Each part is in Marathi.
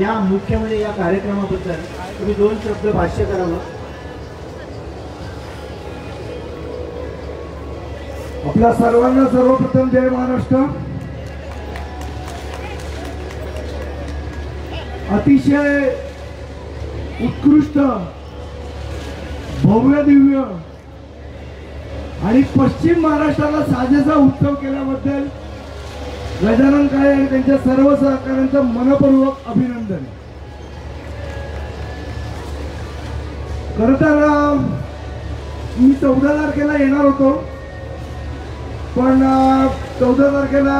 या मुख्य म्हणजे या कार्यक्रमाबद्दल तुम्ही दोन शब्द भाष्य करावं. आपल्या सर्वांना सर्वप्रथम जय महाराष्ट्र. अतिशय उत्कृष्ट भव्य दिव्य आणि पश्चिम महाराष्ट्राला साजेसा उत्सव केल्याबद्दल गजानन काळे आणि त्यांच्या सर्व सहकाऱ्यांचं मनपूर्वक अभिनंदन. खर तर मी चौदा तारखेला येणार होतो. पण चौदा तारखेला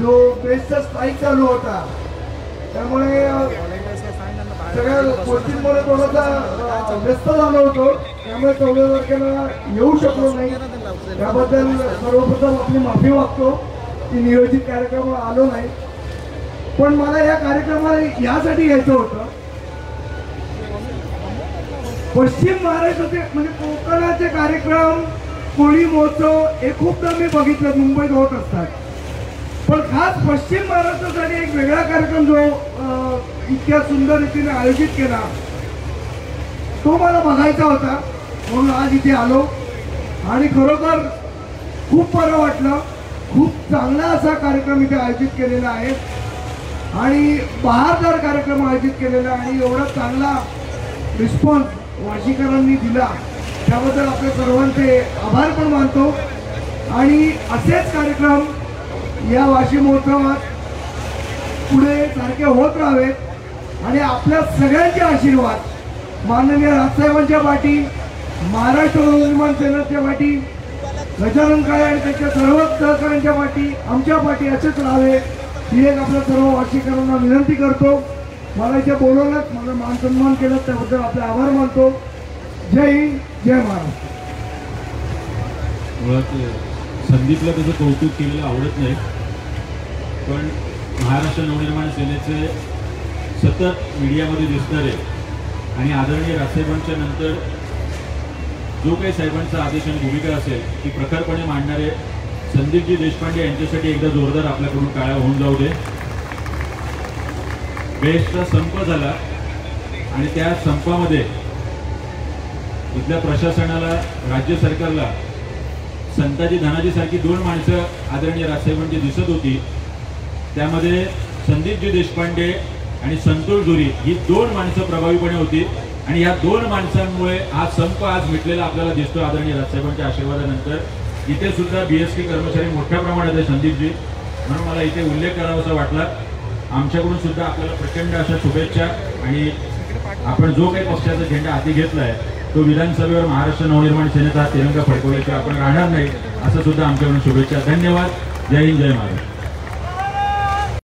जो बेस्टचा स्ट्राईक चालू होता त्यामुळे सगळ्या गोष्टींमुळे थोडासा व्यस्त झालो होतो. त्यामुळे चौदा तारखेला येऊ शकलो नाही. त्याबद्दल सर्वप्रथम आपली माफी मागतो. की नियोजित कार्यक्रमाला आलो नाही. पण मला या कार्यक्रमाला यासाठी घ्यायचं होतं. पश्चिम महाराष्ट्राचे म्हणजे कोकणाचे कार्यक्रम कोळी महोत्सव हे खूपदा मी बघितलं. मुंबईत होत असतात. पण खास पश्चिम महाराष्ट्रासाठी एक वेगळा कार्यक्रम जो इतक्या सुंदर रीतीने आयोजित केला तो मला बघायचा होता. म्हणून आज इथे आलो. आणि खरोखर खूप बरं वाटलं. खूप चांगला असा कार्यक्रम इथे आयोजित केलेला आहे. आणि बहारदार कार्यक्रम आयोजित केलेला आहे आणि एवढा चांगला रिस्पॉन्स वाशीकरांनी दिला. त्याबद्दल आपल्या सर्वांचे आभार पण मानतो. आणि असेच कार्यक्रम या वाशी महोत्सवात पुढे सारखे होत राहावेत. आणि आपल्या सगळ्यांचे आशीर्वाद. माननीय राजसाहेबांच्या पाठी महाराष्ट्र नवनिर्माण सेनेच्या पाठी गजानन काळे आणि त्याच्या सर्व सहकाऱ्यांच्या पाठी आमच्या पाठी असेच राहावे. ही एक आपल्या सर्व वार्षिकांना विनंती करतो. मला इथे बोलवलं माझा मान सन्मान केलं त्याबद्दल आपले आभार मानतो. जय हिंद जय महाराष्ट्र. संदीपला त्याचं कौतुक केलेलं आवडत नाही. पण महाराष्ट्र नवनिर्माण सेनेचे सतत मीडियामध्ये दिसणारे आणि आदरणीय रासेबांच्या नंतर जो काही साहेबांचा आदेश आणि भूमिका असेल ती प्रखरपणे मांडणारे संदीपजी देशपांडे यांच्यासाठी एकदा जोरदार आपल्याकडून काळा होऊन जाऊ दे. बेस्टचा संप झाला आणि त्या संपामध्ये इथल्या प्रशासनाला राज्य सरकारला संताजी धनाजी सारखी दोन माणसं आदरणीय राजसाहेबांची दिसत होती. त्यामध्ये संदीपजी देशपांडे आणि संतोष धुरी ही दोन माणसं प्रभावीपणे होती. आणि या दोन माणसांमुळे हा संप आज मिटलेला आपल्याला दिसतो आदरणीय राजसाहेबांच्या आशीर्वादानंतर. इथे सुद्धा बीएसटी कर्मचारी मोठ्या प्रमाणात आहे संदीपजी. म्हणून मला इथे उल्लेख करावासा वाटला. आमच्याकडून सुद्धा आपल्याला प्रचंड अशा शुभेच्छा आणि आपण जो काही पक्षाचा झेंडा हाती घेतलाय तो विधानसभेवर महाराष्ट्र नवनिर्माण सेनेचा तिरंगा फडकवल्याशिवाय आपण राहणार नाही असं सुद्धा आमच्याकडून शुभेच्छा. धन्यवाद. जय हिंद जय महाराष्ट्र.